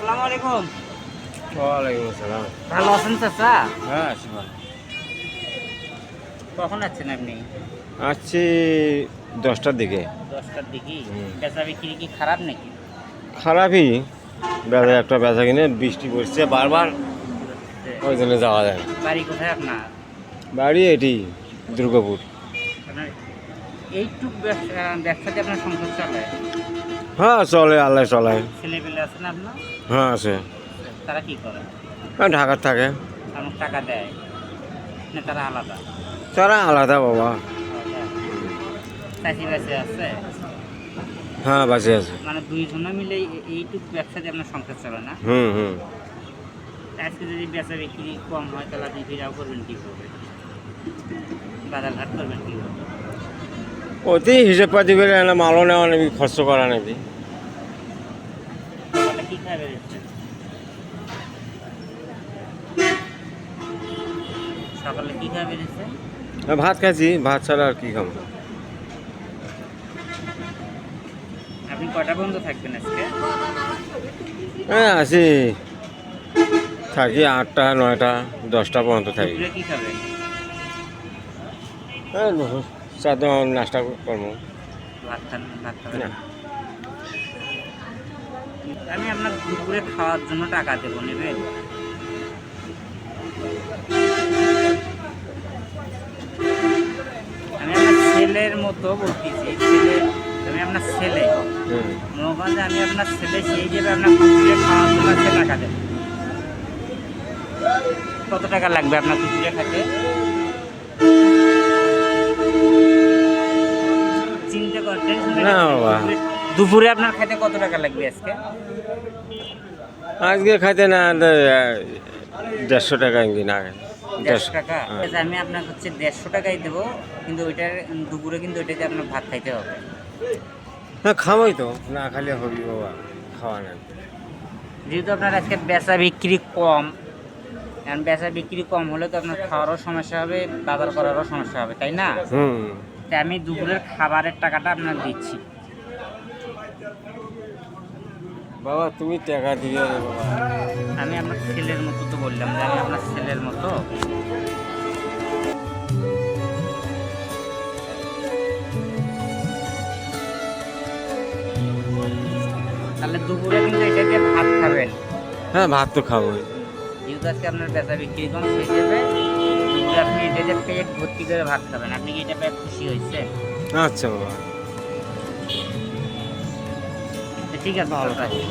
আসসালামু আলাইকুম ওয়ালাইকুম আসসালাম ভালো আছেন চাচা? হ্যাঁ আছি ভালো। কখন আছেন আপনি? আসছি দশটার দিকে। দশটার দিকে? বেচা বিক্রি কি খারাপ নাকি? খারাপই। বেজা একটা বেজা কিনে বৃষ্টি পড়ছে বারবার ওই জন্য যাওয়া যায়। বাড়ি কোথায় আপনার? বাড়ি এটি দুর্গাপুর। এইটুক ব্যবসা ব্যবসাতে আপনার সংসার চলে হ্যাঁ চলে আল্লাহ চলায় ছেলেপেলে আছেন আপনার? হ্যাঁ আছে। তারা কি করে? হ্যাঁ ঢাকার থাকে। আমার টাকা দেয়। না তারা আলাদা? তারা আলাদা বাবা। চাষি বাসে আছে? হ্যাঁ বাঁচে আছে। মানে দুইজনে মিলে এই- এইটুক ব্যবসাতে আপনার সংসার চলে না? হুম হুম। আজকে যদি বেচা বিক্রি কম হয় তাহলে আপনি ফিরাও করবেন কী করবে বাজার ঘাট করবেন কী করবে অতি হিসেব পাতি করে এনে মালও নেওয়া নেবি খরচ করা হ্যাঁ, ভাত খাচ্ছি ভাত ছাড়া আর কি খাব? আপনি কটা বন্ধ থাকবেন আজকে? হ্যাঁ আছি। থাকি আটটা নয়টা দশটা পর্যন্ত থাকি। খাবেন হ্যাঁ চা নাস্তা করব। ভাত খান ভাত খাবেন? না। আমি আপনার দুপুরে খাওয়ার জন্য টাকা দেবো নেবেন? আমি আপনার ছেলের মতো বলতেছি ছেলে আমি আপনার ছেলে। মনে করেন আমি আপনার ছেলে সেই হিসেবে আপনার দুপুরে খাওয়ার জন্য টাকা দেবো। কত টাকা লাগবে আপনার দুপুরে খেতে চিন্তা করতেন না বাবা। দুপুরে আপনার খেতে কত টাকা লাগবে আজকে? আজকে খাইতে না দেড়শো টাকা না। দেড়শো টাকা? হ্যাঁ। আচ্ছা, আমি আপনাকে হচ্ছে দেড়শো টাকাই দেবো কিন্তু ওইটার দুপুরে কিন্তু ওইটাতে আপনার ভাত খাইতে হবে। হ্যাঁ খাবোই তো না খালি হবি বাবা? খাওয়া না যেহেতু আপনার আজকে বেচা বিক্রি কম এখন বেচা বিক্রি কম হলে তো আপনার খাওয়ারও সমস্যা হবে বাজার করারও সমস্যা হবে তাই না? হুম। তাই আমি দুপুরের খাবারের টাকাটা আপনার দিচ্ছি। বাবা তুমি টাকা দিয়ে দে বাবা। আমি আপনার ছেলের মতো তো বললাম যে আমি আপনার ছেলের মতো। তাহলে দুপুরে কিন্তু এটা দিয়ে ভাত খাবেন। হ্যাঁ ভাত তো খাবোই। যেহেতু আজকে আপনার বেচা বিক্রি কম সেই হিসেবে আপনি এটা দিয়ে পেট ভর্তি করে ভাত খাবেন আপনি কি এটা পেয়ে খুশি হয়েছে? আচ্ছা বাবা। ঠিক আছে ভালো থাকবেন